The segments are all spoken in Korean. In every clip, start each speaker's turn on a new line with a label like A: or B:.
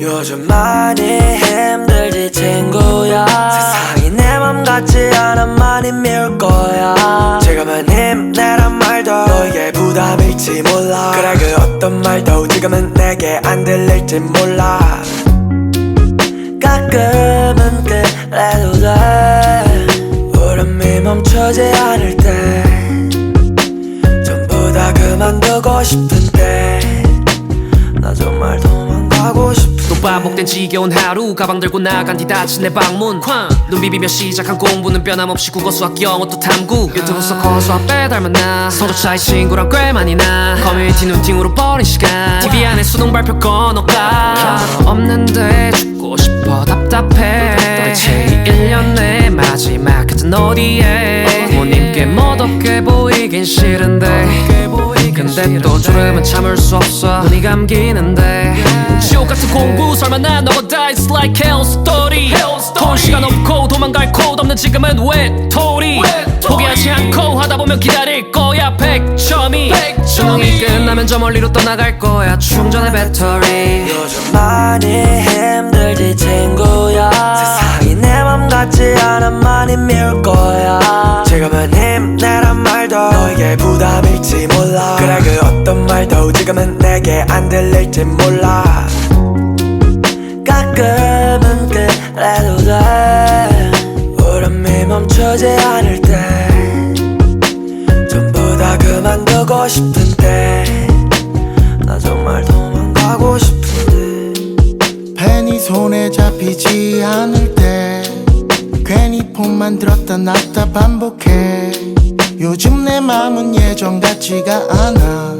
A: 요즘 많이 힘들지 친구야. 세상이 내 맘 같지 않아 많이 미울 거야. 지금은 힘내란 말도 너에게 부담일지 몰라. 그래 그 어떤 말도 지금은 내게 안 들릴지 몰라. 가끔은 그래도 돼. 울음이 멈추지 않을 때. 전부 다 그만두고 싶은
B: 반복된 지겨운 하루 가방 들고 나간 뒤 닫힌 내 방문. 눈 비비며 시작한 공부는 변함없이 국어 수학 영어 또 탐구. 유튜브 속 거수 앞에 닮았나? 성적 차이 친구랑 꽤 많이 나. 커뮤니티 눈팅으로 버린 시간. TV 안에 수능 발표 꺼놓까 없는데 죽고 싶어 답답해. 도대체 이 1년 내 마지막 끝은 어디에? 부모님께 멋없게 보이긴 싫은데. 근데 또 졸음은 참을 수 없어. 눈이 감기는데 지옥 같은 공부 설마 난 너보다 It's like hell story. 돈 시간 없고 도망갈 곳 없는 지금은 외톨이 포기하지 않고 하다 보면 기다릴 거야 100점이. 수능이. 끝나면 저 멀리로 떠나갈 거야 충전의 배터리.
A: 요즘 많이 힘들지 친구야. 세상이 내 맘 같지 않아 많이 미울 거야. 지금은 힘내란 말도 너에게 부담일지 몰라. 그래 그 어떤 말도 지금은 내게 안 들릴지 몰라 가끔은 그래도 돼 울음이 멈추지 않을 때 전부 다 그만두고 싶은데 나 정말 도망가고 싶은데
C: 펜이 손에 잡히지 않을 때 괜히 폰만 들었다 놨다 반복해. 요즘 내 맘은 예전 같지가 않아.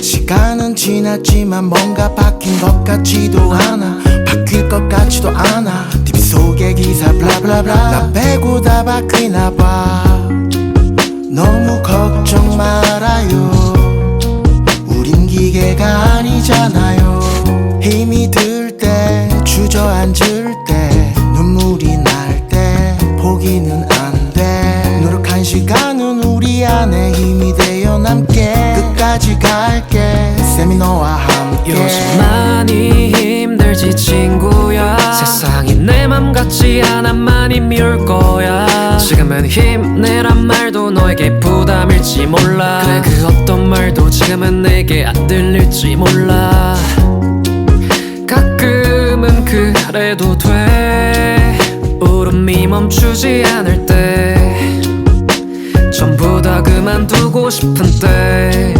C: 시간은 지났지만 뭔가 바뀐 것 같지도 않아 바뀔 것 같지도 않아. TV 속의 기사 블라블라블라 나 빼고 다 바뀌나 봐. 너무 걱정 말아요. 우린 기계가 아니잖아요. 힘이 들 때 주저앉을 때 눈물이 날 때 포기는 안 돼. 노력한 시간은 우리 안에 힘이 되어 남게. 끝까지 갈게. 쌤이 너와 함께.
B: 요즘 많이 많이 미울 거야. 지금은 힘내란 말도 너에게 부담일지 몰라. 그래 그 어떤 말도 지금은 내게 안 들릴지 몰라. 가끔은 그래도 돼. 울음이 멈추지 않을 때. 전부 다 그만두고 싶은데